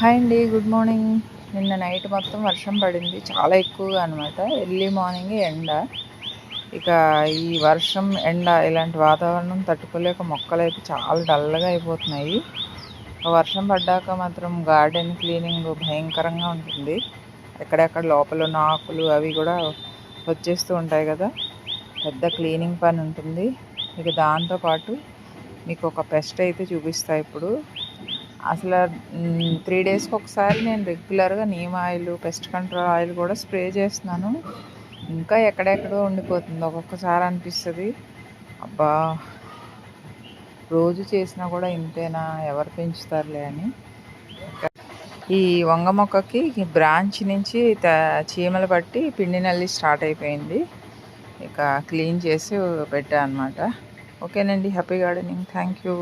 Hi అండి good morning. నిన్న night మొత్తం వర్షం పడింది చాలా ఎక్కువగా అనమాట ఎర్లీ మార్నింగ్ ఎండ. ఇక ఈ వర్షం ఎండ ఇలాంటి వాతావరణం తట్టుకోలేక మొక్కలు అయితే చాలా డల్గా అయిపోతున్నాయి. వర్షం పడ్డాక మాత్రం గార్డెన్ క్లీనింగ్ భయంకరంగా ఉంటుంది. ఎక్కడెక్కడ లోపల ఉన్న ఆకులు అవి కూడా వచ్చేస్తూ ఉంటాయి కదా. పెద్ద క్లీనింగ్ పని ఉంటుంది. ఇక దాంతోపాటు మీకు ఒక పెస్ట్ అయితే చూపిస్తా ఇప్పుడు. అసలు త్రీ డేస్కి ఒకసారి నేను రెగ్యులర్గా neem oil pest control oil కూడా స్ప్రే చేస్తున్నాను. ఇంకా ఎక్కడెక్కడో ఉండిపోతుంది. ఒక్కొక్కసారి అనిపిస్తుంది అబ్బా రోజు చేసినా కూడా ఇంతేనా ఎవరు పెంచుతారులే అని. ఈ వంగ మొక్కకి బ్రాంచ్ నుంచి చీమలు పట్టి పిండి నల్లి స్టార్ట్ అయిపోయింది. ఇక క్లీన్ చేసి పెట్టా అనమాట ఓకేనండి హ్యాపీ గార్డెనింగ్. Thank you.